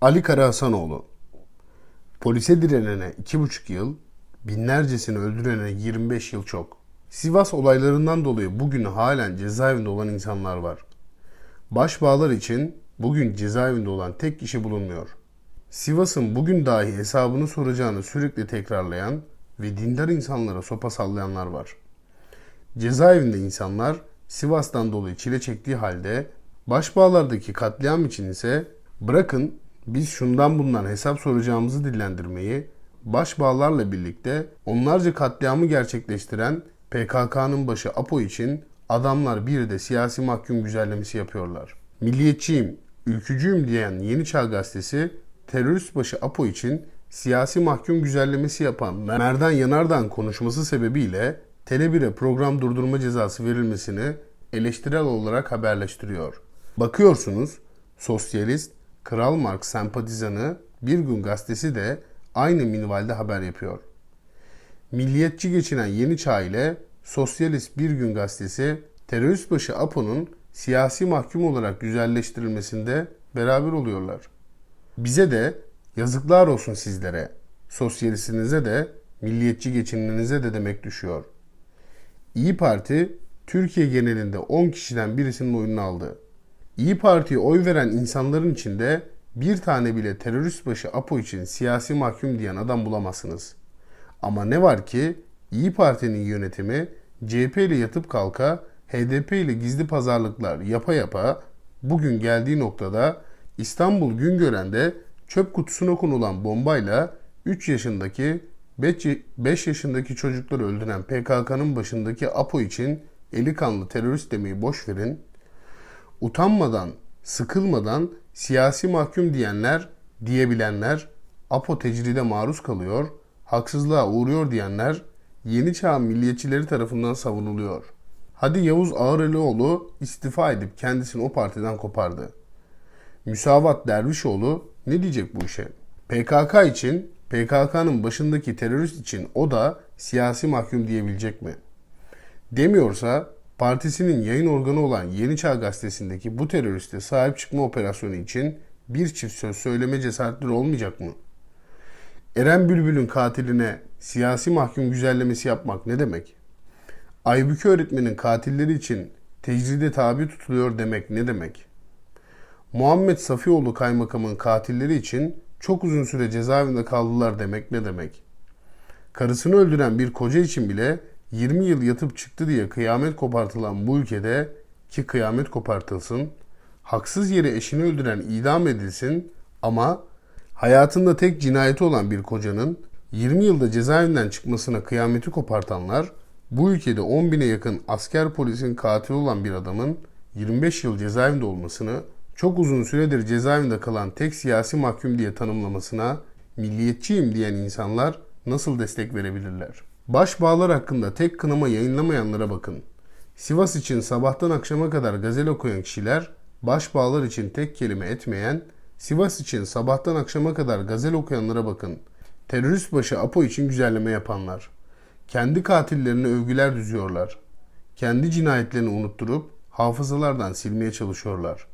Ali Karahasanoğlu Polise direnene 2,5 yıl, binlercesini öldürene 25 yıl çok. Sivas olaylarından dolayı bugün halen cezaevinde olan insanlar var. Başbağlar için bugün cezaevinde olan tek kişi bulunmuyor. Sivas'ın bugün dahi hesabını soracağını sürekli tekrarlayan ve dindar insanlara sopa sallayanlar var. Cezaevinde insanlar Sivas'tan dolayı çile çektiği halde başbağlardaki katliam için ise bırakın biz şundan bundan hesap soracağımızı dillendirmeyi başbağlarla birlikte onlarca katliamı gerçekleştiren PKK'nın başı APO için adamlar bir de siyasi mahkum güzellemesi yapıyorlar. Milliyetçiyim, ülkücüyüm diyen Yeni Çağ Gazetesi terörist başı APO için siyasi mahkum güzellemesi yapan Merdan Yanardağ'ın konuşması sebebiyle Tele1'e program durdurma cezası verilmesini eleştirel olarak haberleştiriyor. Bakıyorsunuz sosyalist, Kral Mark sempatizanı Bir Gün Gazetesi de aynı minvalde haber yapıyor. Milliyetçi geçinen Yeni Çağ ile Sosyalist Bir Gün Gazetesi terörist başı APO'nun siyasi mahkum olarak güzelleştirilmesinde beraber oluyorlar. Bize de yazıklar olsun sizlere, sosyalistinize de, milliyetçi geçininize de demek düşüyor. İyi Parti Türkiye genelinde 10 kişiden birisinin oyunu aldı. İyi Parti'ye oy veren insanların içinde bir tane bile terörist başı APO için siyasi mahkum diyen adam bulamazsınız. Ama ne var ki İyi Parti'nin yönetimi CHP ile yatıp kalka HDP ile gizli pazarlıklar yapa yapa bugün geldiği noktada İstanbul Güngören'de çöp kutusuna konulan bombayla 3 yaşındaki 5 yaşındaki çocukları öldüren PKK'nın başındaki APO için eli kanlı terörist demeyi boş verin. Utanmadan, sıkılmadan siyasi mahkum diyenler, diyebilenler APO tecride maruz kalıyor, haksızlığa uğruyor diyenler yeni çağ milliyetçileri tarafından savunuluyor. Hadi Yavuz Ağırelioğlu istifa edip kendisini o partiden kopardı. Müsavat Dervişoğlu ne diyecek bu işe? PKK için, PKK'nın başındaki terörist için o da siyasi mahkum diyebilecek mi? Demiyorsa partisinin yayın organı olan Yeni Çağ Gazetesi'ndeki bu teröriste sahip çıkma operasyonu için bir çift söz söyleme cesaretleri olmayacak mı? Eren Bülbül'ün katiline siyasi mahkum güzellemesi yapmak ne demek? Aybüke öğretmenin katilleri için tecride tabi tutuluyor demek ne demek? Muhammed Safioğlu kaymakamın katilleri için çok uzun süre cezaevinde kaldılar demek ne demek? Karısını öldüren bir koca için bile 20 yıl yatıp çıktı diye kıyamet kopartılan bu ülkede ki kıyamet kopartılsın, haksız yere eşini öldüren idam edilsin ama hayatında tek cinayeti olan bir kocanın 20 yılda cezaevinden çıkmasına kıyameti kopartanlar, bu ülkede 10 bine yakın asker polisin katili olan bir adamın 25 yıl cezaevinde olmasını, çok uzun süredir cezaevinde kalan tek siyasi mahkum diye tanımlamasına milliyetçiyim diyen insanlar nasıl destek verebilirler? Başbağlar hakkında tek kınama yayınlamayanlara bakın. Sivas için sabahtan akşama kadar gazel okuyan kişiler, başbağlar için tek kelime etmeyen, Sivas için sabahtan akşama kadar gazel okuyanlara bakın. Terörist başı Apo için güzelleme yapanlar. Kendi katillerine övgüler düzüyorlar. Kendi cinayetlerini unutturup hafızalardan silmeye çalışıyorlar.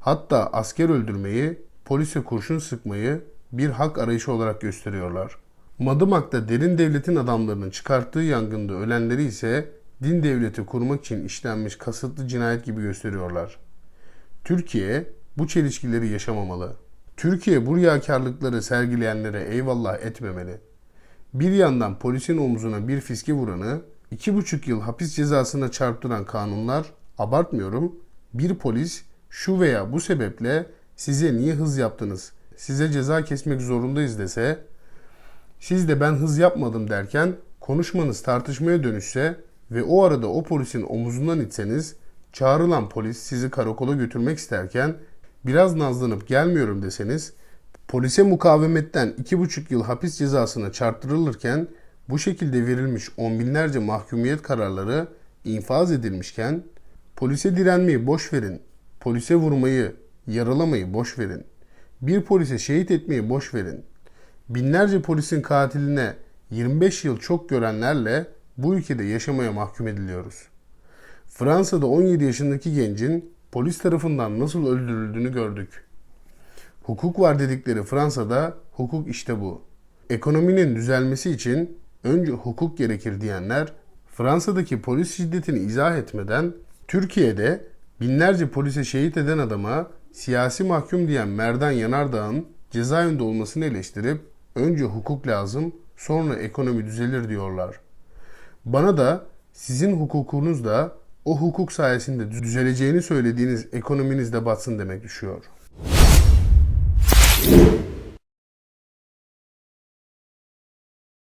Hatta asker öldürmeyi, polise kurşun sıkmayı bir hak arayışı olarak gösteriyorlar. Madımak'ta derin devletin adamlarının çıkarttığı yangında ölenleri ise din devleti kurmak için işlenmiş kasıtlı cinayet gibi gösteriyorlar. Türkiye bu çelişkileri yaşamamalı. Türkiye bu riyakarlıkları sergileyenlere eyvallah etmemeli. Bir yandan polisin omzuna bir fiske vuranı, iki buçuk yıl hapis cezasına çarptıran kanunlar, abartmıyorum, bir polis şu veya bu sebeple size niye hız yaptınız, size ceza kesmek zorundayız dese, siz de ben hız yapmadım derken konuşmanız tartışmaya dönüşse ve o arada o polisin omuzundan itseniz, çağrılan polis sizi karakola götürmek isterken biraz nazlanıp gelmiyorum deseniz, polise mukavemetten 2,5 yıl hapis cezasına çarptırılırken bu şekilde verilmiş on binlerce mahkumiyet kararları infaz edilmişken polise direnmeyi boş verin, polise vurmayı, yaralamayı boş verin, bir polise şehit etmeyi boş verin. Binlerce polisin katiline 25 yıl çok görenlerle bu ülkede yaşamaya mahkum ediliyoruz. Fransa'da 17 yaşındaki gencin polis tarafından nasıl öldürüldüğünü gördük. Hukuk var dedikleri Fransa'da hukuk işte bu. Ekonominin düzelmesi için önce hukuk gerekir diyenler Fransa'daki polis şiddetini izah etmeden Türkiye'de binlerce polise şehit eden adama siyasi mahkum diyen Merdan Yanardağ'ın cezaevinde olmasını eleştirip Önce hukuk lazım, sonra ekonomi düzelir diyorlar. Bana da sizin hukukunuz da o hukuk sayesinde düzeleceğini söylediğiniz ekonominiz de batsın demek düşüyor.